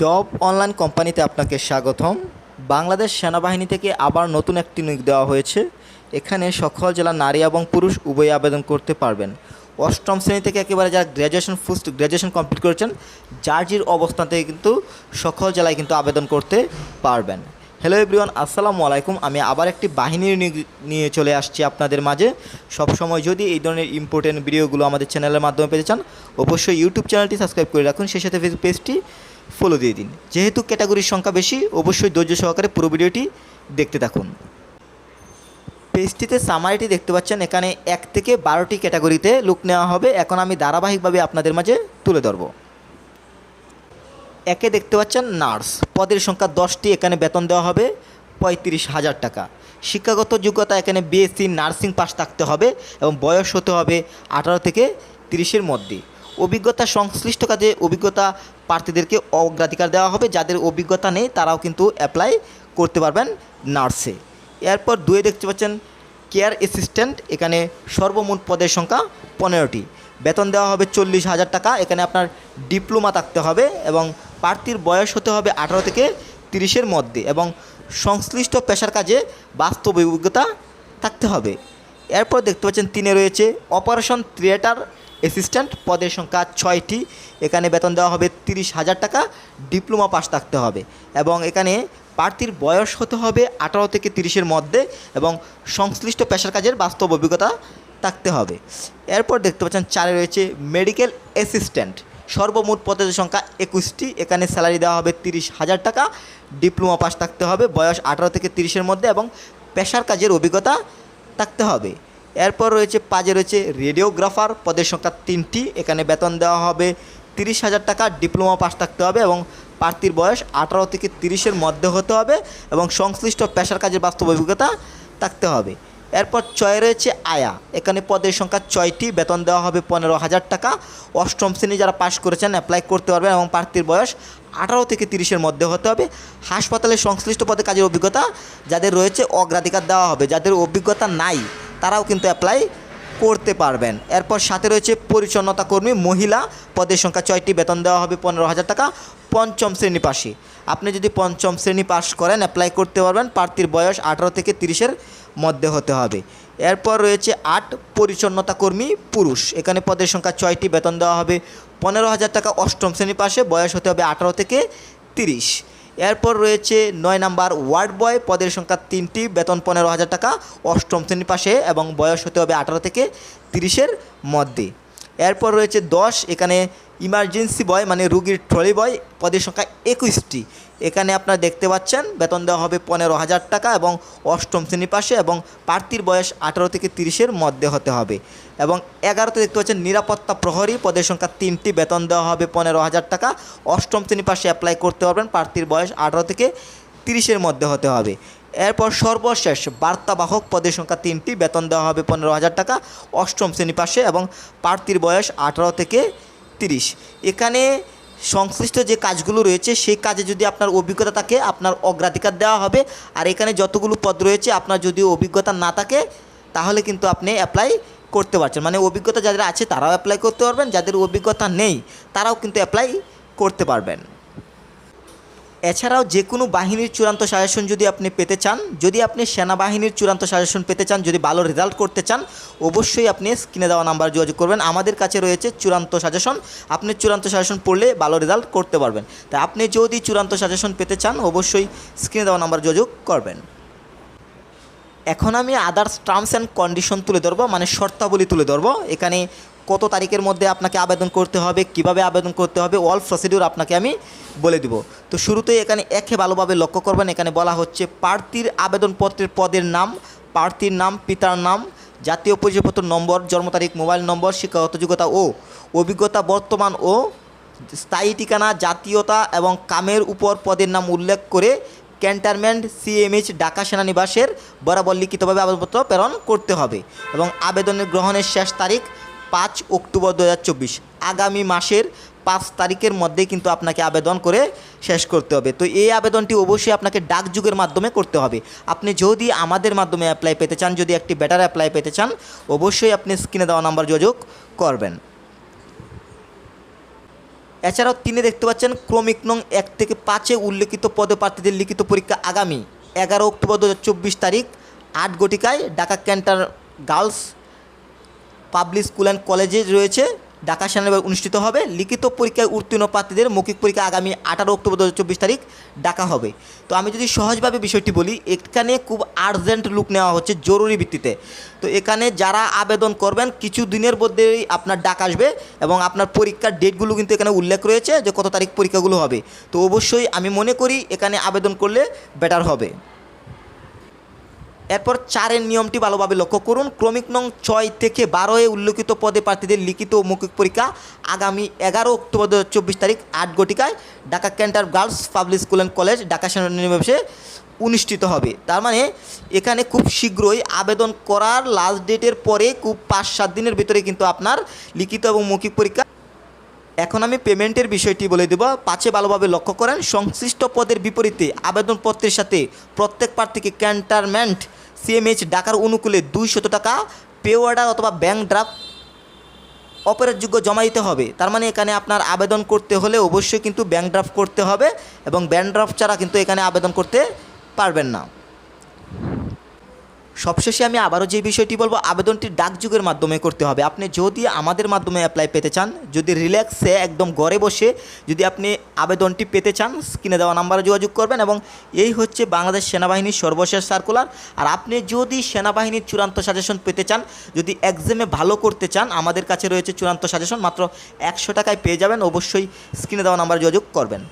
Job online কোম্পানিতে আপনাকে স্বাগতম। বাংলাদেশ সেনাবাহিনী থেকে আবার নতুন একটি নিয়োগ দেওয়া হয়েছে। এখানে সকল জেলার নারী এবং পুরুষ উভয়ই আবেদন করতে পারবেন। অষ্টম শ্রেণি থেকে একেবারে যারা গ্র্যাজুয়েশন পোস্ট গ্র্যাজুয়েশন কমপ্লিট করেছেন যার জির অবস্থান থেকে কিন্তু সকল জেলায় কিন্তু আবেদন করতে পারবেন। হ্যালো এভরিওয়ান আসসালামু আলাইকুম। আমি আবার একটি বাহিনীর নিয়ে চলে আসছি আপনাদের মাঝে। সবসময় যদি এই ধরনের ইম্পর্টেন্ট ভিডিওগুলো আমাদের চ্যানেলের মাধ্যমে পেতে চান, অবশ্যই ইউটিউব চ্যানেলটি সাবস্ক্রাইব করে রাখুন। সেই সাথে ফেসবুক পেজটি ফলো দিয়ে দিন। যেহেতু ক্যাটাগরির সংখ্যা বেশি, অবশ্যই ধৈর্য সহকারে পুরো ভিডিওটি দেখতে থাকুন। পেজটিতে সামারিটি দেখতে পাচ্ছেন, এখানে এক থেকে বারোটি ক্যাটাগরিতে লুক নেওয়া হবে। এখন আমি ধারাবাহিকভাবে আপনাদের মাঝে তুলে ধরবো। একে দেখতে পাচ্ছেন নার্স। পদের সংখ্যা দশটি, এখানে বেতন দেওয়া হবে পঁয়ত্রিশ হাজার টাকা। শিক্ষাগত যোগ্যতা, এখানে বিএসসি নার্সিং পাস থাকতে হবে এবং বয়স হতে হবে আঠারো থেকে তিরিশের মধ্যে। অভিজ্ঞতা সংশ্লিষ্ট কাজে অভিজ্ঞতা প্রার্থীদেরকে অগ্রাধিকার দেওয়া হবে। যাদের অভিজ্ঞতা নেই, তারাও কিন্তু অ্যাপ্লাই করতে পারবেন নার্সে। এরপর দুয়ে দেখতে পাচ্ছেন কেয়ার অ্যাসিস্ট্যান্ট এখানে সর্বমোট পদের সংখ্যা পনেরোটি। বেতন দেওয়া হবে চল্লিশ হাজার টাকা, এখানে আপনার ডিপ্লোমা থাকতে হবে এবং প্রার্থীর বয়স হতে হবে আঠারো থেকে তিরিশের মধ্যে এবং সংশ্লিষ্ট পেশার কাজে বাস্তব অভিজ্ঞতা থাকতে হবে। এরপর দেখতে পাচ্ছেন, তিনে রয়েছে অপারেশন থিয়েটার অ্যাসিস্ট্যান্ট পদের সংখ্যা ছয়টি। এখানে বেতন দেওয়া হবে তিরিশ হাজার টাকা, ডিপ্লোমা পাস থাকতে হবে এবং এখানে প্রার্থীর বয়স হতে হবে আঠারো থেকে তিরিশের মধ্যে এবং সংশ্লিষ্ট পেশার কাজের বাস্তব অভিজ্ঞতা থাকতে হবে। এরপর দেখতে পাচ্ছেন চারে রয়েছে মেডিকেল অ্যাসিস্ট্যান্ট সর্বমোট পদের সংখ্যা একুশটি। এখানে স্যালারি দেওয়া হবে তিরিশ হাজার টাকা, ডিপ্লোমা পাস থাকতে হবে, বয়স আঠারো থেকে তিরিশের মধ্যে এবং পেশার কাজের অভিজ্ঞতা থাকতে হবে। এরপর রয়েছে পাজে রয়েছে রেডিওগ্রাফার, পদের সংখ্যা তিনটি। এখানে বেতন দেওয়া হবে তিরিশ হাজার টাকা, ডিপ্লোমা পাস থাকতে হবে এবং প্রার্থীর বয়স আঠারো থেকে তিরিশের মধ্যে হতে হবে এবং সংশ্লিষ্ট পেশার কাজের বাস্তব অভিজ্ঞতা থাকতে হবে। এরপর ছয় রয়েছে আয়া। এখানে পদের সংখ্যা ছয়টি, বেতন দেওয়া হবে পনেরো হাজার টাকা। অষ্টম শ্রেণি যারা পাশ করেছেন অ্যাপ্লাই করতে পারবেন এবং প্রার্থীর বয়স আঠারো থেকে তিরিশের মধ্যে হতে হবে। হাসপাতালের সংশ্লিষ্ট পদে কাজের অভিজ্ঞতা যাদের রয়েছে, অগ্রাধিকার দেওয়া হবে। যাদের অভিজ্ঞতা নাই তারাও কিন্তু অ্যাপ্লাই করতে পারবেন। এরপর সাথে রয়েছে পরিচ্ছন্নতা কর্মী, মহিলা, পদের সংখ্যা ছয়টি, বেতন দেওয়া হবে পনেরো হাজার টাকা, পঞ্চম শ্রেণি পাশে। আপনি যদি পঞ্চম শ্রেণি পাস করেন অ্যাপ্লাই করতে পারবেন, প্রার্থীর বয়স আঠারো থেকে তিরিশের মধ্যে হতে হবে। এরপর রয়েছে আট পরিচ্ছন্নতা কর্মী, পুরুষ। এখানে পদের সংখ্যা ছয়টি, বেতন দেওয়া হবে পনেরো হাজার টাকা, অষ্টম শ্রেণি পাশে, বয়স হতে হবে আঠারো থেকে তিরিশ। এরপর রয়েছে নয় নাম্বার ওয়ার্ড বয়, পদের সংখ্যা তিনটি, বেতন পনেরো হাজার টাকা, অষ্টম শ্রেণি পাশে এবং বয়স হতে হবে আঠারো থেকে তিরিশের মধ্যে। এরপর রয়েছে দশ, এখানে ইমার্জেন্সি বয় মানে রুগীর ট্রলি বয় পদের সংখ্যা একুশটি। এখানে আপনারা দেখতে পাচ্ছেন, বেতন দেওয়া হবে পনেরো হাজার টাকা এবং অষ্টম শ্রেণি পাশে এবং প্রার্থীর বয়স আঠারো থেকে তিরিশের মধ্যে হতে হবে। এবং এগারোতে দেখতে পাচ্ছেন, নিরাপত্তা প্রহরী পদের সংখ্যা তিনটি, বেতন দেওয়া হবে পনেরো হাজার টাকা। অষ্টম শ্রেণি পাশে অ্যাপ্লাই করতে পারবেন, প্রার্থীর বয়স আঠারো থেকে তিরিশের মধ্যে হতে হবে। এরপর সর্বশেষ বার্তাবাহক পদের সংখ্যা তিনটি, বেতন দেওয়া হবে পনেরো হাজার টাকা, অষ্টম শ্রেণি পাশে এবং প্রার্থীর বয়স আঠারো থেকে তিরিশ এখানে সংশ্লিষ্ট যে কাজগুলো রয়েছে, সেই কাজে যদি আপনার অভিজ্ঞতা থাকে, আপনার অগ্রাধিকার দেওয়া হবে। আর এখানে যতগুলো পদ রয়েছে, আপনার যদি অভিজ্ঞতা না থাকে, তাহলে কিন্তু আপনি অ্যাপ্লাই করতে পারছেন। মানে অভিজ্ঞতা যাদের আছে, তারাও অ্যাপ্লাই করতে পারবেন, যাদের অভিজ্ঞতা নেই, তারাও কিন্তু অ্যাপ্লাই করতে পারবেন। এছাড়াও যে কোনো বাহিনীর চূড়ান্ত সাজেশন যদি আপনি পেতে চান, যদি আপনি সেনাবাহিনীর চূড়ান্ত সাজেশন পেতে চান, যদি ভালো রেজাল্ট করতে চান, অবশ্যই আপনি স্ক্রিনে দেওয়া নাম্বার যোগাযোগ করবেন। আমাদের কাছে রয়েছে চূড়ান্ত সাজেশন। আপনি চূড়ান্ত সাজেশন পড়লে ভালো রেজাল্ট করতে পারবেন। তাই আপনি যদি চূড়ান্ত সাজেশন পেতে চান, অবশ্যই স্ক্রিনে দেওয়া নাম্বার যোগাযোগ করবেন। এখন আমি আদার্স টার্মস অ্যান্ড কন্ডিশন তুলে ধরবো মানে শর্তাবলী তুলে ধরবো। এখানে কত তারিখের মধ্যে আপনাকে আবেদন করতে হবে, কীভাবে আবেদন করতে হবে অল প্রসিডিউর আপনাকে আমি বলে দিব। তো শুরুতেই এখানে একে ভালোভাবে লক্ষ্য করবেন, এখানে বলা হচ্ছে প্রার্থীর আবেদনপত্রের পদের নাম, প্রার্থীর নাম, পিতার নাম, জাতীয় পরিচয়পত্র নম্বর, জন্ম তারিখ, মোবাইল নম্বর, শিক্ষাগত যোগ্যতা ও অভিজ্ঞতা বর্তমান ও স্থায়ী ঠিকানা, জাতীয়তা এবং কামের উপর পদের নাম উল্লেখ করে ক্যান্টারমেন্ট সিএমএইচ, ঢাকা সেনানিবাসের বরাবর লিখিতভাবে আবেদনপত্র প্রেরণ করতে হবে। এবং আবেদনের গ্রহণের শেষ তারিখ পাঁচ অক্টোবর দু হাজার চব্বিশ। আগামী মাসের পাঁচ তারিখের মধ্যেই কিন্তু আপনাকে আবেদন করে শেষ করতে হবে। তো এই আবেদনটি অবশ্যই আপনাকে ডাকযুগের মাধ্যমে করতে হবে। আপনি যদি আমাদের মাধ্যমে অ্যাপ্লাই পেতে চান, যদি একটি বেটার অ্যাপ্লাই পেতে চান, অবশ্যই আপনি স্ক্রিনে দেওয়া নাম্বার যোগাযোগ করবেন। এছাড়াও তিনি দেখতে পাচ্ছেন, ক্রমিক নং এক থেকে পাঁচে উল্লেখিত পদে প্রার্থীদের লিখিত পরীক্ষা আগামী এগারো অক্টোবর দু হাজার চব্বিশ তারিখ, আট গটিকায় Dhaka cantonment girls public school and কলেজে রয়েছে। ঢাকা সেনানিবাস অনুষ্ঠিত হবে। লিখিত পরীক্ষায় উত্তীর্ণ প্রার্থীদের মৌখিক পরীক্ষা আগামী আঠারো অক্টোবর দু তারিখ ডাকা হবে। তো আমি যদি সহজভাবে বিষয়টি বলি, এখানে খুব আর্জেন্ট লুক নেওয়া হচ্ছে জরুরি ভিত্তিতে। তো এখানে যারা আবেদন করবেন, কিছু দিনের মধ্যেই আপনার ডাক আসবে এবং আপনার পরীক্ষার ডেটগুলো কিন্তু এখানে উল্লেখ রয়েছে যে কত তারিখ পরীক্ষাগুলো হবে। তো অবশ্যই আমি মনে করি, এখানে আবেদন করলে বেটার হবে। এরপর চারের নিয়মটি ভালোভাবে লক্ষ্য করুন। ক্রমিক নং ছয় থেকে বারোয় উল্লেখিত পদে প্রার্থীদের লিখিত মৌখিক পরীক্ষা আগামী এগারো অক্টোবর দু চব্বিশ তারিখ আট গটিকায় Dhaka cantonment girls public school and college Dhaka সেনানিবাসে অনুষ্ঠিত হবে। তার মানে এখানে খুব শীঘ্রই আবেদন করার লাস্ট ডেটের পরে খুব পাঁচ সাত দিনের ভিতরে কিন্তু আপনার লিখিত এবং মৌখিক পরীক্ষা। এখন আমি পেমেন্টের বিষয়টি বলে দেব। পাঁচে ভালোভাবে লক্ষ্য করেন। সংশ্লিষ্ট পদের বিপরীতে আবেদনপত্রের সাথে প্রত্যেক প্রার্থীকে ক্যান্টারমেন্ট সিএমএইচ ডাকার অনুকূলে দুইশত টাকা পে অর্ডার অথবা ব্যাঙ্ক ড্রাফট অপরাধযোগ্য জমা দিতে হবে। তার মানে এখানে আপনার আবেদন করতে হলে অবশ্যই কিন্তু ব্যাংক ড্রাফট করতে হবে এবং ব্যাংক ড্রাফট ছাড়া কিন্তু এখানে আবেদন করতে পারবেন না। সবশেষে আমি আবারও যে বিষয়টি বলব আবেদনটি ডাকযুগের মাধ্যমে করতে হবে। আপনি যদি আমাদের মাধ্যমে অ্যাপ্লাই পেতে চান, যদি রিল্যাক্সে একদম ঘরে বসে যদি আপনি আবেদনটি পেতে চান, স্ক্রিনে দেওয়া নাম্বারে যোগাযোগ করবেন এবং এই হচ্ছে বাংলাদেশ সেনাবাহিনীর সর্বশেষ সার্কুলার আর আপনি যদি সেনাবাহিনীর চূড়ান্ত সাজেশন পেতে চান, যদি এক্সামে ভালো করতে চান, আমাদের কাছে রয়েছে চূড়ান্ত সাজেশন মাত্র একশো টাকায় পেয়ে যাবেন। অবশ্যই স্ক্রিনে দেওয়া নাম্বারে যোগাযোগ করবেন।